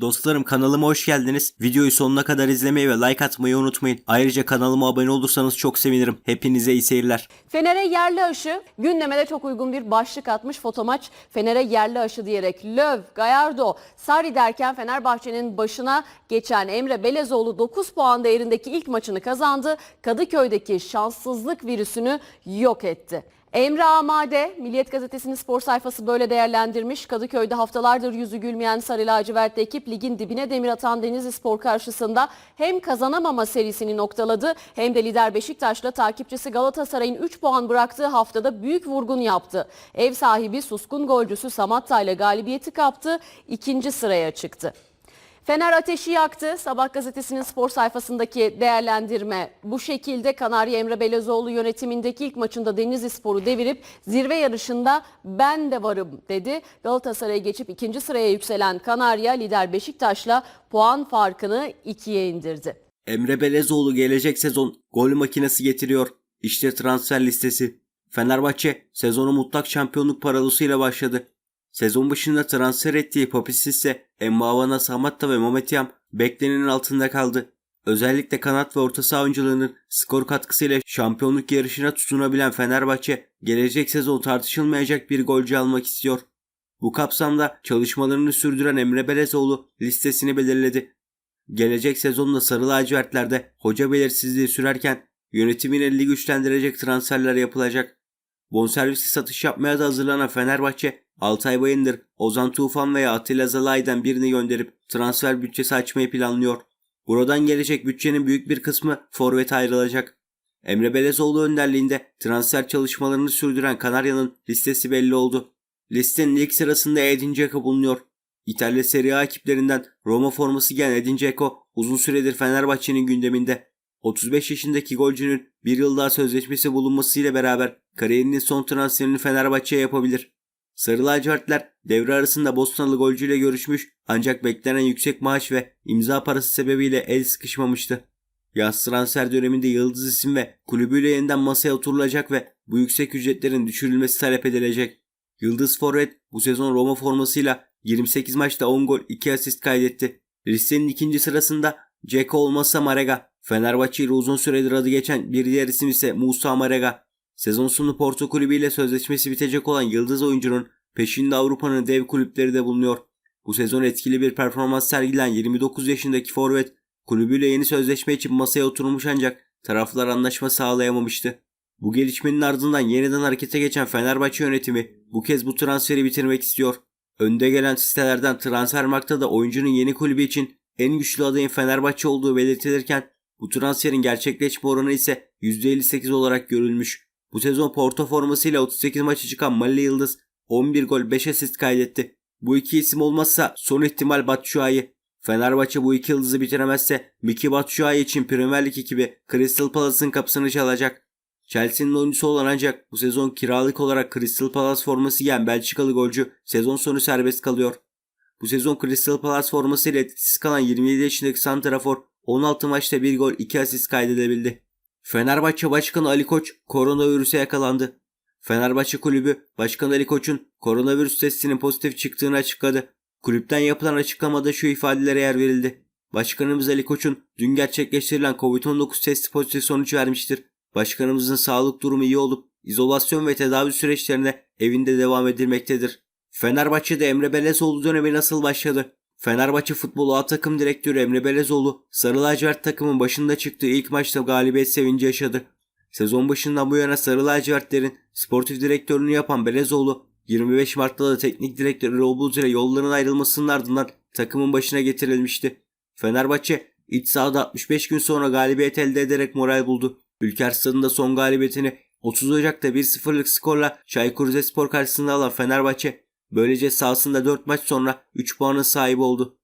Dostlarım kanalıma hoş geldiniz. Videoyu sonuna kadar izlemeyi ve like atmayı unutmayın. Ayrıca kanalıma abone olursanız çok sevinirim. Hepinize iyi seyirler. Fener'e yerli aşı gündeme de çok uygun bir başlık atmış fotomaç. Fener'e yerli aşı diyerek Löw, Gallardo, Sarri derken Fenerbahçe'nin başına geçen Emre Belezoğlu 9 puan değerindeki ilk maçını kazandı. Kadıköy'deki şanssızlık virüsünü yok etti. Emre Amade, Milliyet Gazetesi'nin spor sayfası böyle değerlendirmiş. Kadıköy'de haftalardır yüzü gülmeyen Sarı Lacivertli ekip ligin dibine demir atan Denizli Spor karşısında hem kazanamama serisini noktaladı hem de lider Beşiktaş'la takipçisi Galatasaray'ın 3 puan bıraktığı haftada büyük vurgun yaptı. Ev sahibi suskun golcüsü Samatta ile galibiyeti kaptı, ikinci sıraya çıktı. Fener ateşi yaktı. Sabah gazetesinin spor sayfasındaki değerlendirme bu şekilde. Kanarya Emre Belezoğlu yönetimindeki ilk maçında Denizli Spor'u devirip zirve yarışında ben de varım dedi. Galatasaray'a geçip ikinci sıraya yükselen Kanarya lider Beşiktaş'la puan farkını ikiye indirdi. Emre Belezoğlu gelecek sezon gol makinesi getiriyor. İşte transfer listesi. Fenerbahçe sezonu mutlak şampiyonluk parolasıyla başladı. Sezon başında transfer ettiği Papis ise Embavana, Samatta ve Mametiyam beklenenin altında kaldı. Özellikle kanat ve orta saha oyuncularının skor katkısıyla şampiyonluk yarışına tutunabilen Fenerbahçe gelecek sezon tartışılmayacak bir golcü almak istiyor. Bu kapsamda çalışmalarını sürdüren Emre Belezoğlu listesini belirledi. Gelecek sezonda Sarı Lacivertler'de hoca belirsizliği sürerken yönetimin elini güçlendirecek transferler yapılacak. Bonservisi satış yapmaya da hazırlanan Fenerbahçe, Altay Bayındır, Ozan Tufan veya Atilla Zalay'dan birini gönderip transfer bütçesi açmayı planlıyor. Buradan gelecek bütçenin büyük bir kısmı forvet ayrılacak. Emre Belezoğlu önderliğinde transfer çalışmalarını sürdüren Kanarya'nın listesi belli oldu. Listenin ilk sırasında Edin Dzeko bulunuyor. İtalya Serie A ekiplerinden Roma forması giyen Edin Dzeko uzun süredir Fenerbahçe'nin gündeminde. 35 yaşındaki golcünün bir yıl daha sözleşmesi bulunmasıyla beraber kariyerinin son transferini Fenerbahçe'ye yapabilir. Sarı lacivertler devre arasında Bostanlı golcüyle görüşmüş ancak beklenen yüksek maaş ve imza parası sebebiyle el sıkışmamıştı. Yaz transfer döneminde yıldız isim ve kulübüyle yeniden masaya oturulacak ve bu yüksek ücretlerin düşürülmesi talep edilecek. Yıldız Forvet bu sezon Roma formasıyla 28 maçta 10 gol 2 asist kaydetti. Listenin ikinci sırasında Ceko olmazsa Marega. Fenerbahçe ile uzun süredir adı geçen bir diğer isim ise Musa Marega. Sezon sonu Porto kulübüyle sözleşmesi bitecek olan yıldız oyuncunun peşinde Avrupa'nın dev kulüpleri de bulunuyor. Bu sezon etkili bir performans sergilen 29 yaşındaki forvet kulübüyle yeni sözleşme için masaya oturmuş ancak taraflar anlaşma sağlayamamıştı. Bu gelişmenin ardından yeniden harekete geçen Fenerbahçe yönetimi bu kez bu transferi bitirmek istiyor. Önde gelen sitelerden Transfermarkt'ta da oyuncunun yeni kulübü için en güçlü adayın Fenerbahçe olduğu belirtilirken bu transferin gerçekleşme oranı ise %58 olarak görülmüş. Bu sezon Porto formasıyla 38 maçı çıkan Malli Yıldız 11 gol 5 asist kaydetti. Bu iki isim olmazsa son ihtimal Batshuayi. Fenerbahçe bu iki yıldızı bitiremezse Miki Batshuayi için Premier Lig ekibi Crystal Palace'ın kapısını çalacak. Chelsea'nin oyuncusu olan ancak bu sezon kiralık olarak Crystal Palace forması giyen Belçikalı golcü sezon sonu serbest kalıyor. Bu sezon Crystal Palace formasıyla etkisiz kalan 27 yaşındaki Santrafor 16 maçta 1 gol 2 asist kaydedebildi. Fenerbahçe Başkanı Ali Koç koronavirüse yakalandı. Fenerbahçe Kulübü Başkan Ali Koç'un koronavirüs testinin pozitif çıktığını açıkladı. Kulüpten yapılan açıklamada şu ifadelere yer verildi. Başkanımız Ali Koç'un dün gerçekleştirilen Covid-19 testi pozitif sonuç vermiştir. Başkanımızın sağlık durumu iyi olup izolasyon ve tedavi süreçlerine evinde devam edilmektedir. Fenerbahçe'de Emre Belezoğlu dönemi nasıl başladı? Fenerbahçe Futbol A takım direktörü Emre Belezoğlu, Sarı Lacivert takımın başında çıktığı ilk maçta galibiyet sevinci yaşadı. Sezon başından bu yana Sarı Lacivertlerin sportif direktörünü yapan Belezoğlu, 25 Mart'ta da teknik direktör Erol Bulut ile yolların ayrılmasının ardından takımın başına getirilmişti. Fenerbahçe iç sahada 65 gün sonra galibiyet elde ederek moral buldu. Ülker Stadı'nda son galibiyetini 30 Ocak'ta 1-0'lık skorla Çaykur Rizespor karşısında alan Fenerbahçe böylece sahasında 4 maç sonra 3 puanın sahibi oldu.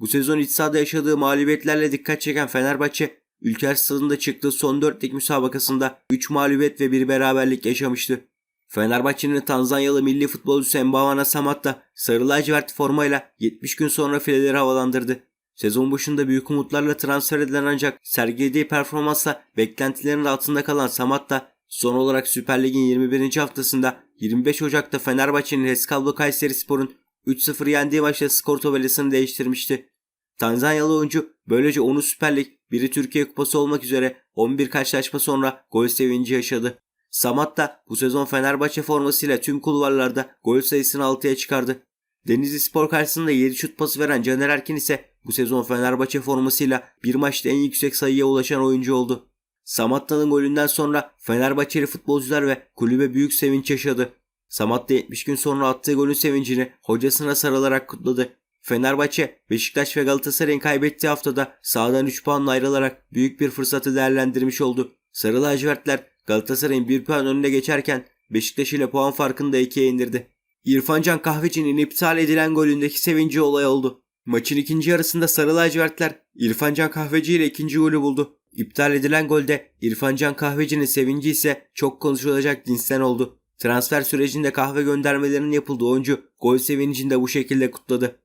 Bu sezon iç sahada yaşadığı mağlubiyetlerle dikkat çeken Fenerbahçe Ülker Stadı'nda çıktığı son 4 lig müsabakasında 3 mağlubiyet ve 1 beraberlik yaşamıştı. Fenerbahçe'nin Tanzanyalı milli futbolcusu Mbavana Samatta sarı lacivert formayla 70 gün sonra fileleri havalandırdı. Sezon başında büyük umutlarla transfer edilen ancak sergilediği performansla beklentilerin altında kalan Samatta son olarak Süper Lig'in 21. haftasında 25 Ocak'ta Fenerbahçe'nin Heskalbo Kayseri Spor'un 3-0 yendiği maçta skor tabelasını değiştirmişti. Tanzanyalı oyuncu böylece onu Süper Lig, biri Türkiye Kupası olmak üzere 11 karşılaşma sonra gol sevinci yaşadı. Samat da bu sezon Fenerbahçe formasıyla tüm kulvarlarda gol sayısını 6'ya çıkardı. Denizli Spor karşısında 7 şut pası veren Caner Erkin ise bu sezon Fenerbahçe formasıyla bir maçta en yüksek sayıya ulaşan oyuncu oldu. Samatta'nın golünden sonra Fenerbahçeli futbolcular ve kulübe büyük sevinç yaşadı. Samatta 70 gün sonra attığı golün sevincini hocasına sarılarak kutladı. Fenerbahçe, Beşiktaş ve Galatasaray'ın kaybettiği haftada sahadan 3 puanla ayrılarak büyük bir fırsatı değerlendirmiş oldu. Sarı lacivertler Galatasaray'ın 1 puan önüne geçerken Beşiktaş ile puan farkını da 2'ye indirdi. İrfan Can Kahveci'nin iptal edilen golündeki sevinci olay oldu. Maçın ikinci yarısında Sarı lacivertler İrfan Can Kahveci ile ikinci golü buldu. İptal edilen golde İrfan Can Kahveci'nin sevinci ise çok konuşulacak cinsten oldu. Transfer sürecinde kahve göndermelerinin yapıldığı oyuncu gol sevincini de bu şekilde kutladı.